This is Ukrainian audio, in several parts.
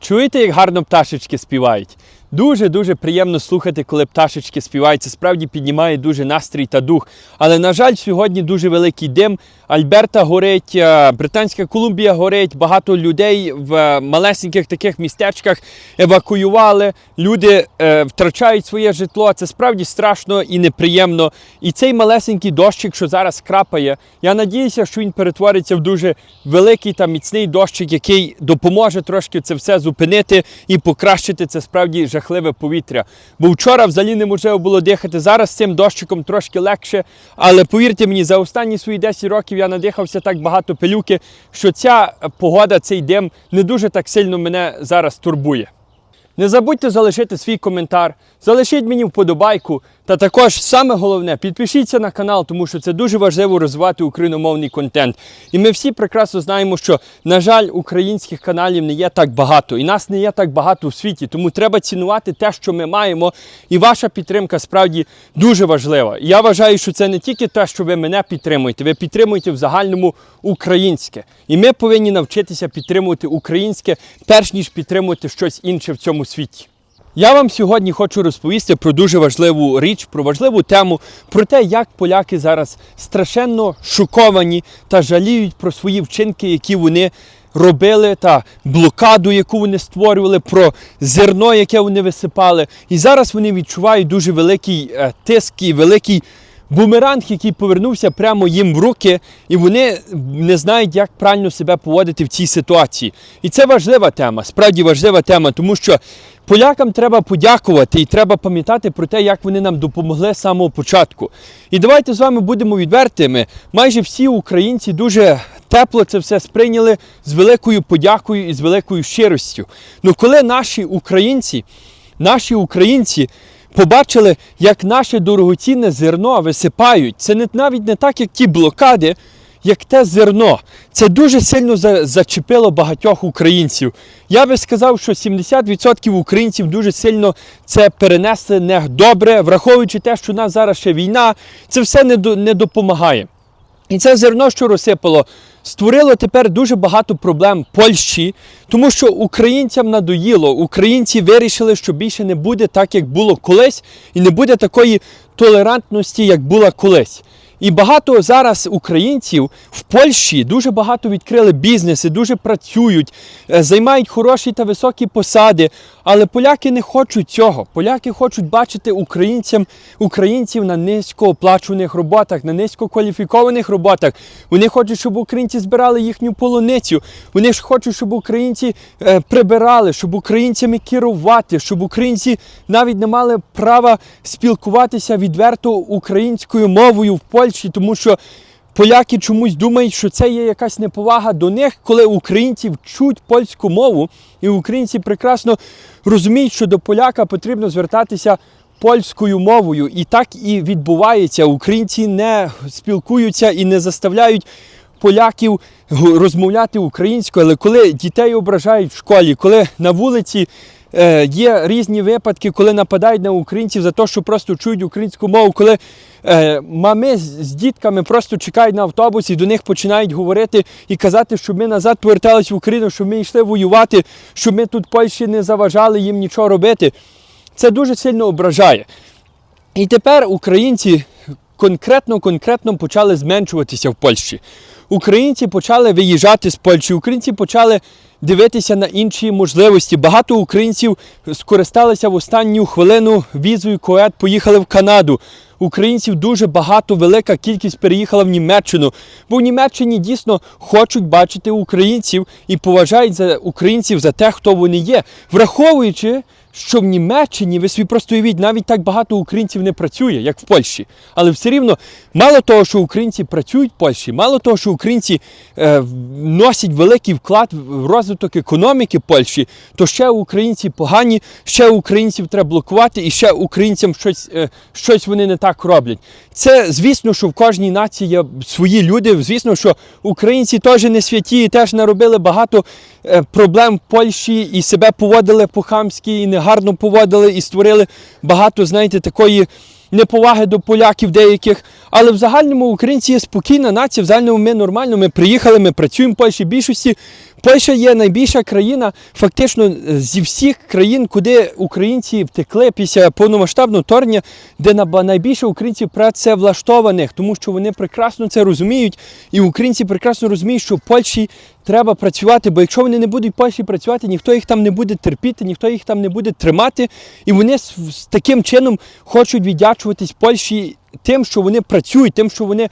Чуєте, як гарно пташечки співають? Дуже-дуже приємно слухати, коли пташечки співають. Це справді піднімає дуже настрій та дух. Але, на жаль, сьогодні дуже великий дим. Альберта горить, е, Британська Колумбія горить, багато людей в малесеньких таких містечках евакуювали. Люди е, втрачають своє житло. Це справді страшно і неприємно. І цей малесенький дощик, що зараз крапає, я надіюся, що він перетвориться в дуже великий та міцний дощик, який допоможе трошки це все зупинити і покращити це справді жахливе повітря. Бо вчора взагалі неможливо було дихати. Зараз з цим дощиком трошки легше. Але повірте мені, за останні свої 10 років я надихався так багато пилюки, що ця погода, цей дим не дуже так сильно мене зараз турбує. Не забудьте залишити свій коментар, залишіть мені вподобайку. Та також саме головне, підпишіться на канал, тому що це дуже важливо розвивати україномовний контент. І ми всі прекрасно знаємо, що, на жаль, українських каналів не є так багато, і нас не є так багато у світі. Тому треба цінувати те, що ми маємо. І ваша підтримка справді дуже важлива. І я вважаю, що це не тільки те, що ви мене підтримуєте, ви підтримуєте в загальному українське. І ми повинні навчитися підтримувати українське, перш ніж підтримувати щось інше в цьому світі. Я вам сьогодні хочу розповісти про дуже важливу річ, про важливу тему, про те, як поляки зараз страшенно шоковані та жаліють про свої вчинки, які вони робили, та блокаду, яку вони створювали, про зерно, яке вони висипали. І зараз вони відчувають дуже великий е, тиск і великий бумеранг, який повернувся прямо їм в руки, і вони не знають, як правильно себе поводити в цій ситуації. І це важлива тема, справді важлива тема, тому що полякам треба подякувати і треба пам'ятати про те, як вони нам допомогли з самого початку. І давайте з вами будемо відвертими. Майже всі українці дуже тепло це все сприйняли з великою подякою і з великою щиростю. Ну коли наші українці, наші українці побачили, як наше дорогоцінне зерно висипають. Це навіть не так, як ті блокади, як те зерно. Це дуже сильно зачепило багатьох українців. Я би сказав, що 70% українців дуже сильно це перенесли не добре, враховуючи те, що у нас зараз ще війна, це все не допомагає. І це зерно, що розсипало, створило тепер дуже багато проблем Польщі, тому що українцям надоїло. Українці вирішили, що більше не буде так, як було колись, і не буде такої толерантності, як була колись. І багато зараз українців в Польщі дуже багато відкрили бізнеси, дуже працюють, е, займають хороші та високі посади. Але поляки не хочуть цього. Поляки хочуть бачити українцям, українців на низькооплачуваних роботах, на низькокваліфікованих роботах. Вони хочуть, щоб українці збирали їхню полуницю. Вони ж хочуть, щоб українці е, прибирали, щоб українцями керувати, щоб українці навіть не мали права спілкуватися відверто українською мовою в Польщі, тому що. Поляки чомусь думають, що це є якась неповага до них, коли українці вчуть польську мову, і українці прекрасно розуміють, що до поляка потрібно звертатися польською мовою. І так і відбувається. Українці не спілкуються і не заставляють поляків розмовляти українською, але коли дітей ображають в школі, коли на вулиці є різні випадки, коли нападають на українців за те, що просто чують українську мову, коли е, мами з, з дітками просто чекають на автобусі, до них починають говорити і казати, щоб ми назад поверталися в Україну, щоб ми йшли воювати, щоб ми тут Польщі не заважали їм нічого робити. Це дуже сильно ображає. І тепер українці конкретно конкретно почали зменшуватися в Польщі. Українці почали виїжджати з Польщі, українці почали дивитися на інші можливості. Багато українців скористалися в останню хвилину візою коет, поїхали в Канаду. Українців дуже багато, велика кількість переїхала в Німеччину, бо в Німеччині дійсно хочуть бачити українців і поважають за українців за те, хто вони є, враховуючи, що в Німеччині, ви собі просто уявіть, навіть так багато українців не працює, як в Польщі. Але все рівно, мало того, що українці працюють в Польщі, мало того, що українці е, носять великий вклад в розвиток економіки Польщі, то ще українці погані, ще українців треба блокувати, і ще українцям щось, е, щось вони не так роблять. Це, звісно, що в кожній нації є свої люди. Звісно, що українці теж не святі і теж наробили багато проблем в Польщі і себе поводили по-хамськи, і негарно поводили, і створили багато, знаєте, такої неповаги до поляків деяких. Але в загальному українці є спокійна нація, в загальному ми нормально, ми приїхали, ми працюємо в Польщі. Більшості Польща є найбільша країна, фактично е, зі всіх країн, куди українці втекли після повномасштабного вторгнення, де найбільше українців працевлаштованих, тому що вони прекрасно це розуміють, і українці прекрасно розуміють, що в Польщі треба працювати, бо якщо вони не будуть в Польщі працювати, ніхто їх там не буде терпіти, ніхто їх там не буде тримати. І вони з, таким чином хочуть віддячуватись Польщі тим, що вони працюють, тим, що вони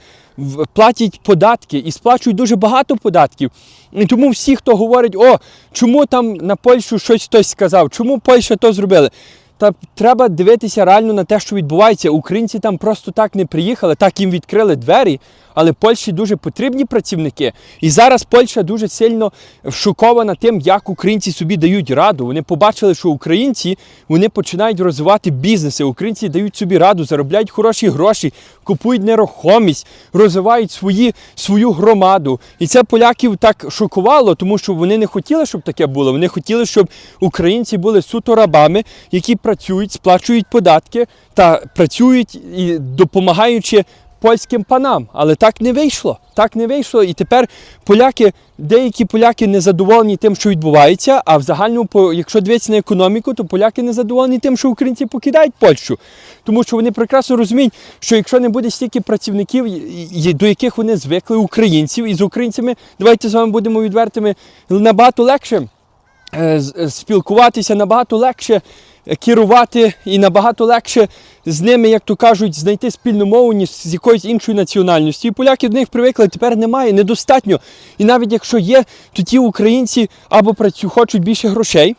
платять податки і сплачують дуже багато податків. І тому всі, хто говорить, о, чому там на Польщу щось хтось сказав, чому Польща то зробили. Та треба дивитися реально на те, що відбувається. Українці там просто так не приїхали, так їм відкрили двері, але Польщі дуже потрібні працівники. І зараз Польща дуже сильно шокована тим, як українці собі дають раду. Вони побачили, що українці вони починають розвивати бізнеси. Українці дають собі раду, заробляють хороші гроші, купують нерухомість, розвивають свої, свою громаду. І це поляків так шокувало, тому що вони не хотіли, щоб таке було. Вони хотіли, щоб українці були суто рабами, які працюють, сплачують податки та працюють і допомагаючи польським панам. Але так не вийшло. Так не вийшло. І тепер поляки, деякі поляки не задоволені тим, що відбувається. А в загальному, якщо дивитися на економіку, то поляки не задоволені тим, що українці покидають Польщу. Тому що вони прекрасно розуміють, що якщо не буде стільки працівників, до яких вони звикли українців, і з українцями, давайте з вами будемо відвертими, набагато легше е, е, спілкуватися, набагато легше керувати і набагато легше з ними, як то кажуть, знайти спільну мову, ніж з якоюсь іншою національністю. І поляки до них привикли, тепер немає, недостатньо. І навіть якщо є, то ті українці або працю, хочуть більше грошей.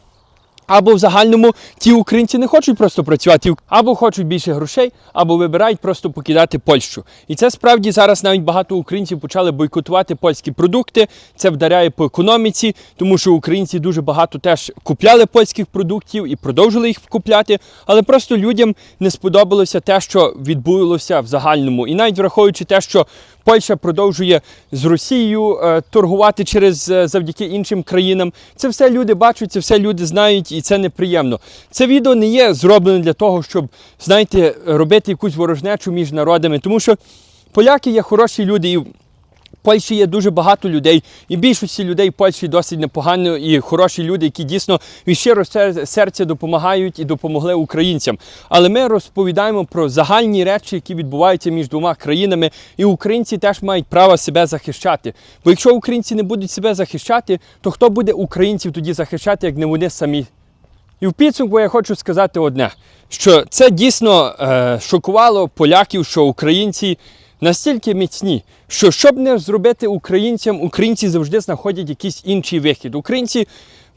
Або в загальному ті українці не хочуть просто працювати, або хочуть більше грошей, або вибирають просто покидати Польщу. І це справді зараз навіть багато українців почали бойкотувати польські продукти. Це вдаряє по економіці, тому що українці дуже багато теж купляли польських продуктів і продовжили їх купляти. Але просто людям не сподобалося те, що відбулося в загальному. І навіть враховуючи те, що Польща продовжує з Росією е, торгувати через е, завдяки іншим країнам. Це все люди бачать, це все люди знають, і це неприємно. Це відео не є зроблене для того, щоб знаєте, робити якусь ворожнечу між народами, тому що поляки є хороші люди. І Польщі є дуже багато людей, і більшості людей в Польщі досить непогано і хороші люди, які дійсно від щиро серця допомагають і допомогли українцям. Але ми розповідаємо про загальні речі, які відбуваються між двома країнами, і українці теж мають право себе захищати. Бо якщо українці не будуть себе захищати, то хто буде українців тоді захищати, як не вони самі? І в підсумку я хочу сказати одне: що це дійсно е, шокувало поляків, що українці настільки міцні, що щоб не зробити українцям, українці завжди знаходять якийсь інший вихід. Українці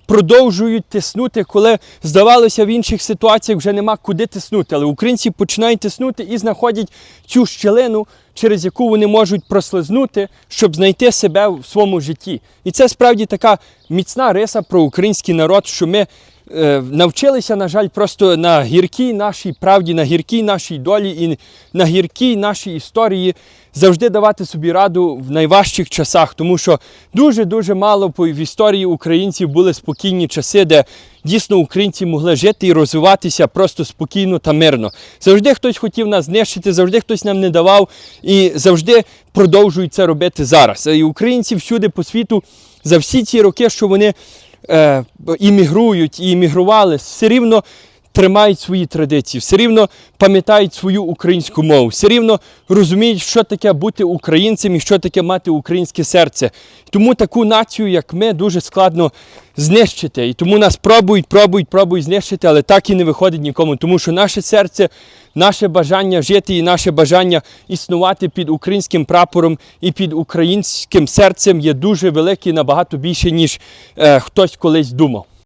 продовжують тиснути, коли здавалося в інших ситуаціях вже нема куди тиснути. Але українці починають тиснути і знаходять цю щелину, через яку вони можуть прослизнути, щоб знайти себе в своєму житті. І це справді така міцна риса про український народ, що ми навчилися, на жаль, просто на гіркій нашій правді, на гіркій нашій долі і на гіркій нашій історії завжди давати собі раду в найважчих часах, тому що дуже-дуже мало в історії українців були спокійні часи, де дійсно українці могли жити і розвиватися просто спокійно та мирно. Завжди хтось хотів нас знищити, завжди хтось нам не давав і завжди продовжують це робити зараз. І українці всюди по світу за всі ці роки, що вони е, іммігрують і іммігрували, все рівно тримають свої традиції, все рівно пам'ятають свою українську мову, все рівно розуміють, що таке бути українцем і що таке мати українське серце. Тому таку націю, як ми, дуже складно знищити. І тому нас пробують, пробують, пробують знищити, але так і не виходить нікому, тому що наше серце. Наше бажання жити і наше бажання існувати під українським прапором і під українським серцем є дуже велике, набагато більше, ніж е, хтось колись думав.